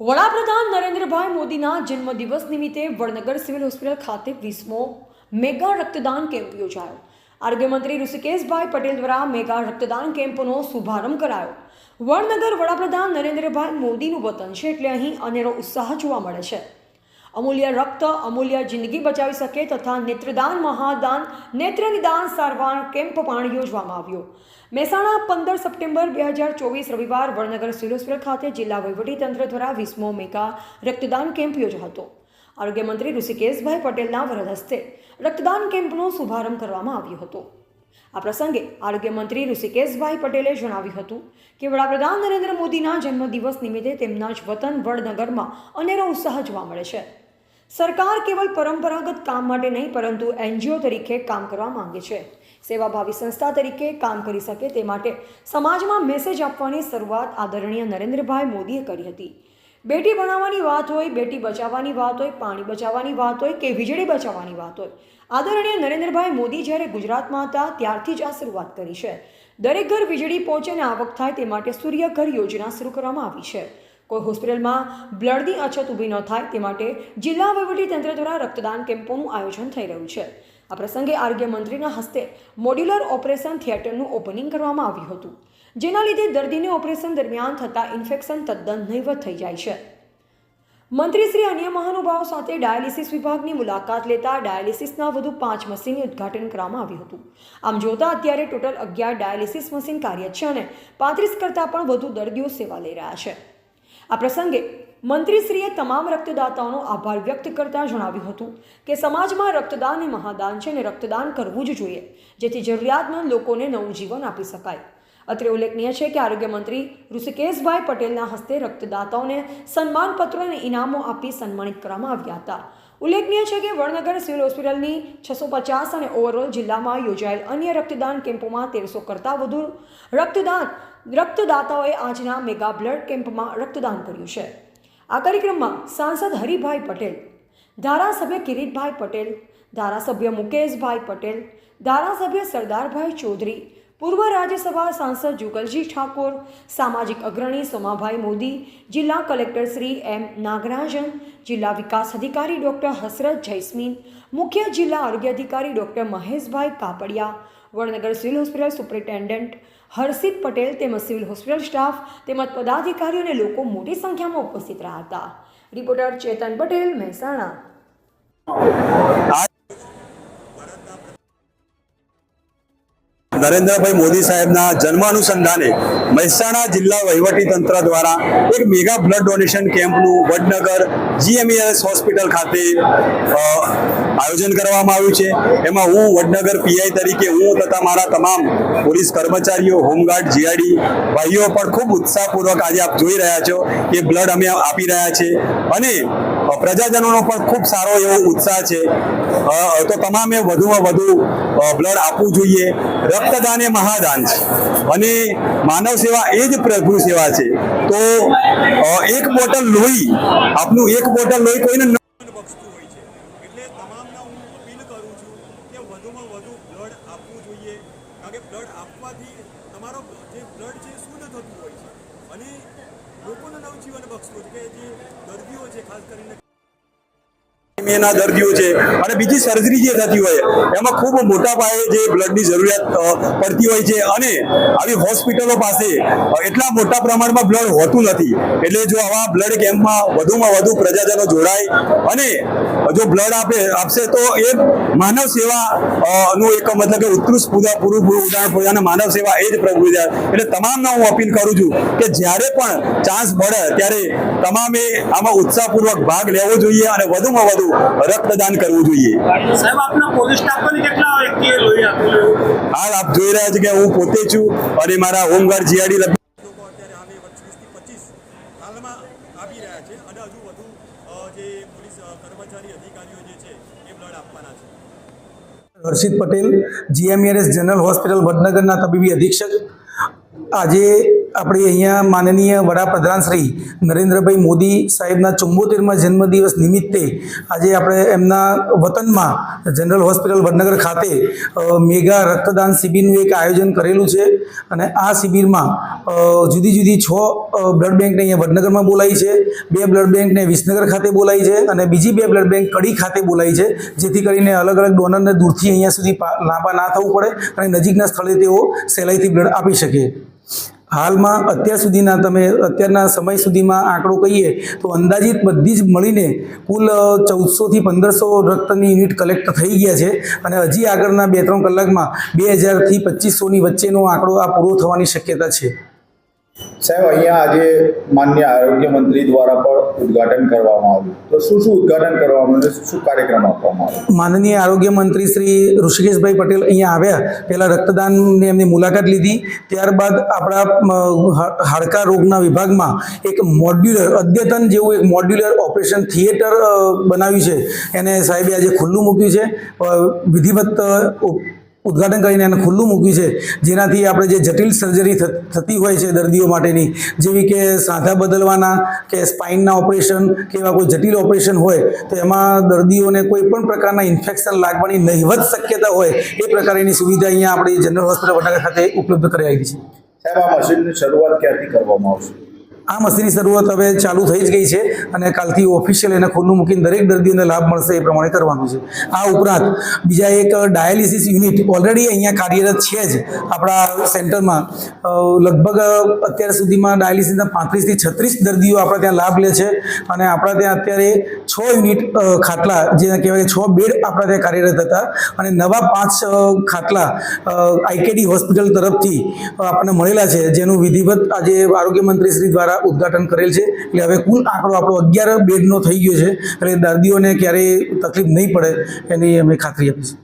વડાપ્રધાન નરેન્દ્રભાઈ મોદીના જન્મદિવસ નિમિત્તે વડનગર સિવિલ હોસ્પિટલ ખાતે વીસમો મેગા રક્તદાન કેમ્પ યોજાયો. આરોગ્ય મંત્રી ઋષિકેશભાઈ પટેલ દ્વારા મેગા રક્તદાન કેમ્પનો શુભારંભ કરાયો. વડનગર વડાપ્રધાન નરેન્દ્રભાઈ મોદીનું વતન છે એટલે અહીં અનેરો ઉત્સાહ જોવા મળે છે. અમૂલ્ય રક્ત, અમૂલ્ય જિંદગી બચાવી શકે તથા નેત્રદાન, મહાદાન, નેત્રનિદાન સારવાર કેમ્પ પણ યોજવામાં આવ્યો. મહેસાણા પંદર સપ્ટેમ્બર બે હજાર ચોવીસ રવિવાર વડનગર સિવિલ ખાતે જિલ્લા વહીવટીતંત્ર દ્વારા વીસમો મેગા રક્તદાન કેમ્પ યોજાયો હતો આરોગ્ય મંત્રી ઋષિકેશભાઈ પટેલના વરદ હસ્તે રક્તદાન કેમ્પનો શુભારંભ કરવામાં આવ્યો હતો. આ પ્રસંગે આરોગ્ય મંત્રી ઋષિકેશભાઈ પટેલે જણાવ્યું હતું કે વડાપ્રધાન નરેન્દ્ર મોદીના જન્મદિવસ નિમિત્તે તેમના જ વતન વડનગરમાં અનેરો ઉત્સાહ જોવા મળે છે. સરકાર કેવલ પરંપરાગત કામ માટે નહીં, પરંતુ એનજીઓ તરીકે કામ કરવા માંગે છે. સેવાભાવી સંસ્થા તરીકે કામ કરી શકે તે માટે સમાજમાં મેસેજ આપવાની શરૂઆત આદરણીય નરેન્દ્રભાઈ મોદીએ કરી હતી. બેટી ભણાવવાની વાત હોય, બેટી બચાવવાની વાત હોય, પાણી બચાવવાની વાત હોય કે વીજળી બચાવવાની વાત હોય, આદરણીય નરેન્દ્રભાઈ મોદી જ્યારે ગુજરાતમાં હતા ત્યારથી જ આ શરૂઆત કરી છે. દરેક ઘર વીજળી પહોંચે અને આવક થાય તે માટે સૂર્ય ઘર યોજના શરૂ કરવામાં આવી છે. કોઈ હોસ્પિટલમાં બ્લડની અછત ઊભી ન થાય તે માટે જિલ્લા વહીવટીતંત્ર દ્વારા રક્તદાન કેમ્પોનું આયોજન થઈ રહ્યું છે. આ પ્રસંગે આરોગ્ય મંત્રીના હસ્તે મોડ્યુલર ઓપરેશન થિયેટરનું ઓપનિંગ કરવામાં આવ્યું હતું, જેના લીધે દર્દીને ઓપરેશન દરમિયાન થતા ઇન્ફેક્શન તદ્દન નહીવત થઈ જાય છે. મંત્રી શ્રી અન્ય મહાનુભાવો સાથે ડાયાલિસિસ વિભાગની મુલાકાત લેતા ડાયાલિસિસના વધુ પાંચ મશીનનું ઉદ્ઘાટન કરવામાં આવ્યું હતું. આમ જોતા અત્યારે ટોટલ અગિયાર ડાયાલિસિસ મશીન કાર્ય છે અને પાંત્રીસ કરતાં પણ વધુ દર્દીઓ સેવા લઈ રહ્યા છે. આ પ્રસંગે મંત્રીશ્રીએ તમામ રક્તદાતાઓનો આભાર વ્યક્ત કરતા જણાવ્યું હતું કે સમાજમાં રક્તદાન એ મહાદાન છે અને રક્તદાન કરવું જ જોઈએ, જેથી જરૂરિયાતમંદ લોકોને નવું જીવન આપી શકાય. અત્રે ઉલ્લેખનીય છે કે આરોગ્ય મંત્રી ઋષિકેશભાઈ પટેલના હસ્તે રક્તદાતાઓને સન્માનપત્રો અને ઇનામો આપી સન્માનિત કરવામાં આવ્યા હતા. ઉલ્લેખનીય છે કે વડનગર સિવિલ હોસ્પિટલની છસો પચાસ અને ઓવરઓલ જિલ્લામાં યોજાયેલ અન્ય રક્તદાન કેમ્પોમાં તેરસો કરતાં વધુ રક્તદાન, રક્તદાતાઓએ આજના મેગા બ્લડ કેમ્પમાં રક્તદાન કર્યું છે. આ કાર્યક્રમમાં સાંસદ હરિભાઈ પટેલ, ધારાસભ્ય કિરીટભાઈ પટેલ, ધારાસભ્ય મુકેશભાઈ પટેલ, ધારાસભ્ય સરદારભાઈ ચૌધરી પૂર્વ રાજ્યસભા સાંસદ જુગલજી ઠાકોર, સામાજિક અગ્રણી સોમાભાઈ મોદી, જિલ્લા કલેક્ટર શ્રી એમ નાગરાજન, જિલ્લા વિકાસ અધિકારી ડૉક્ટર હસરત જૈસ્મીન મુખ્ય જિલ્લા આરોગ્ય અધિકારી doctor Maheshbhai Kapadia, Vadnagar civil hospital superintendent Harshit Patel તેમજ સિવિલ હોસ્પિટલ સ્ટાફ તેમજ પદાધિકારીઓ અને લોકો મોટી સંખ્યામાં ઉપસ્થિત રહ્યા હતા. રિપોર્ટર ચેતન પટેલ, મહેસાણા. નરેન્દ્રભાઈ મોદી સાહેબના જન્મ અનુસંધાને મહેસાણા જિલ્લા વહીવટી તંત્ર દ્વારા એક મેગા બ્લડ ડોનેશન કેમ્પનું વડનગર જીએમઈએસ હોસ્પિટલ ખાતે આયોજન કરવામાં આવ્યું છે. એમાં હું વડનગર પીઆઈ તરીકે હું તથા મારા તમામ પોલીસ કર્મચારીઓ, હોમગાર્ડ, જીઆઈડી ભાઈઓ પણ ખૂબ ઉત્સાહપૂર્વક આજે આપ જોઈ રહ્યા છો કે બ્લડ અમે આપી રહ્યા છે. અને પ્રજાજનોનો પણ ખૂબ સારો એવો ઉત્સાહ છે. તો તમામે વધુમાં વધુ બ્લડ આપવું જોઈએ. રક્તદાન એ મહાદાન છે. અને માનવ સેવા એ જ પ્રભુ સેવા છે. તો એક બોટલ લોહી, આપનું એક બોટલ લોહી કોઈને આપવાથી તમારો જે બ્લડ છે શુદ્ધ થતું હોય છે. અને લોકોને નવજીવન બક્ષતું છે કે જે દર્દીઓ છે ખાસ કરીને એના દર્દીઓ છે. અને બીજી સર્જરી જે થતી હોય, એમાં ખૂબ મોટા પાયે જે બ્લડની જરૂરિયાત પડતી હોય છે. અને આવી હોસ્પિટલો પાસે એટલા મોટા પ્રમાણમાં બ્લડ હોતું નથી. એટલે જો આવા બ્લડ કેમ્પમાં વધુમાં વધુ પ્રજાજનો જોડાય, અને જો બ્લડ આપે, આપશે તો એ માનવ સેવા નું એક મતલબ કે ઉત્કૃષ્ટ પૂરા પૂરું ઉદાહરણ પૂરું અને માનવ સેવા એ જ પ્રભુ એટલે તમામને હું અપીલ કરું છું કે જ્યારે પણ ચાન્સ મળે, ત્યારે તમામે આમાં ઉત્સાહપૂર્વક ભાગ લેવો જોઈએ અને વધુમાં વધુ રક્તદાન કરવું જોઈએ. સાહેબ આપના પોલીસ સ્ટાફ પણ કેટલા વ્યક્તિએ લોહી આપેલું હાલ આપ જોઈ રહ્યા છો કે હું પોતે છું અને મારા હોમગાર્ડ જીઆરડી હાલમાં આવી રહ્યા છે અને હજુ વધુ જે પોલીસ કર્મચારી અધિકારીઓ જે છે એ બ્લડ આપવાના છે. Harshit Patel GMRS general hospital વડનગરના તબીબી અધિક્ષક. આજે આપણે અહીંયા માનનીય વડાપ્રધાન શ્રી નરેન્દ્રભાઈ મોદી સાહેબના ચુંબોતેરમાં જન્મદિવસ નિમિત્તે આજે આપણે એમના વતનમાં જનરલ હોસ્પિટલ વડનગર ખાતે મેગા રક્તદાન શિબિરનું એક આયોજન કરેલું છે અને આ શિબિરમાં જુદી જુદી છ બ્લડ બેંકને અહીંયા વડનગરમાં બોલાવી છે, બે બ્લડ બેંકને વિસનગર ખાતે બોલાવી છે અને બીજી બે બ્લડ બેંક કડી ખાતે બોલાવી છે, જેથી કરીને અલગ અલગ ડોનરને દૂરથી અહીંયા સુધી લાંબા ના થવું પડે અને નજીકના સ્થળે તેઓ સહેલાઈથી બ્લડ આપી શકે. હાલમાં અત્યાર સુધીના તમે અત્યારના સમય સુધીમાં આંકડો કહીએ તો અંદાજિત બધી જ મળીને કુલ ચૌદસોથી પંદરસો રક્તની યુનિટ કલેક્ટ થઈ ગયા છે અને હજી આગળના બે ત્રણ કલાકમાં બે હજારથી પચીસોની વચ્ચેનો આંકડો આ પૂરો થવાની શક્યતા છે. સાહેબ, અહીંયા આજે માન્ય આરોગ્ય મંત્રી દ્વારા પણ ઉદ્ઘાટન કરવામાં આવ્યું. તો શું શું ઉદ્ઘાટન કરવામાં આવ્યું શું કાર્યક્રમ આપવામાં આવ્યો? માનનીય આરોગ્ય મંત્રી શ્રી ઋષિકેશભાઈ પટેલ અહીંયા આવ્યા. પહેલાં રક્તદાનની એમની મુલાકાત લીધી. ત્યારબાદ આપણા હાડકા રોગના વિભાગમાં એક મોડ્યુલર, અદ્યતન જેવું એક મોડ્યુલર ઓપરેશન થિયેટર બનાવ્યું છે. એને સાહેબે આજે ખુલ્લું મૂક્યું છે. વિધિવત ઉદ્ઘાટન કરીને એને ખુલ્લું મૂક્યું છે. જેનાથી આપણે જે જટિલ સર્જરી થતી હોય છે દર્દીઓ માટેની, જેવી કે સાંધા બદલવાના, કે સ્પાઇનના ઓપરેશન કે એવા કોઈ જટિલ ઓપરેશન હોય, તો એમાં દર્દીઓને કોઈ પણ પ્રકારના ઇન્ફેક્શન લાગવાની નહિવત શક્યતા હોય, એ પ્રકારની સુવિધા અહીંયા આપણી જનરલ હોસ્પિટલ વડનગર ખાતે ઉપલબ્ધ કરાવી છે. સાહેબ, આ મશીનની શરૂઆત ક્યાંથી કરવામાં આવશે? આ મશીનની શરૂઆત હવે ચાલુ થઈ જ ગઈ છે અને કાલથી ઓફિશિયલ એને ખુલ્લું મૂકીને દરેક દર્દીઓને લાભ મળશે એ પ્રમાણે કરવાનું છે. આ ઉપરાંત બીજા એક ડાયાલિસિસ યુનિટ ઓલરેડી અહીંયા કાર્યરત છે જ આપણા સેન્ટરમાં. લગભગ અત્યાર સુધીમાં ડાયાલિસિસના પાંત્રીસથી છત્રીસ દર્દીઓ આપણા ત્યાં લાભ લે છે અને આપણા ત્યાં અત્યારે છ યુનિટ ખાટલા જે કહેવાય છ બેડ આપણા ત્યાં કાર્યરત હતા અને નવા પાંચ ખાટલા આઈકેડી હોસ્પિટલ તરફથી આપણને મળેલા છે જેનું વિધિવત આજે આરોગ્ય મંત્રી શ્રી દ્વારા ઉદ્ઘાટન કરેલ છે. એટલે હવે કુલ આંકડો આપણો અગિયાર બેડનો થઈ ગયો છે. એટલે દર્દીઓને ક્યારેય તકલીફ નહીં પડે. એની અમે ખાતરી આપીશું.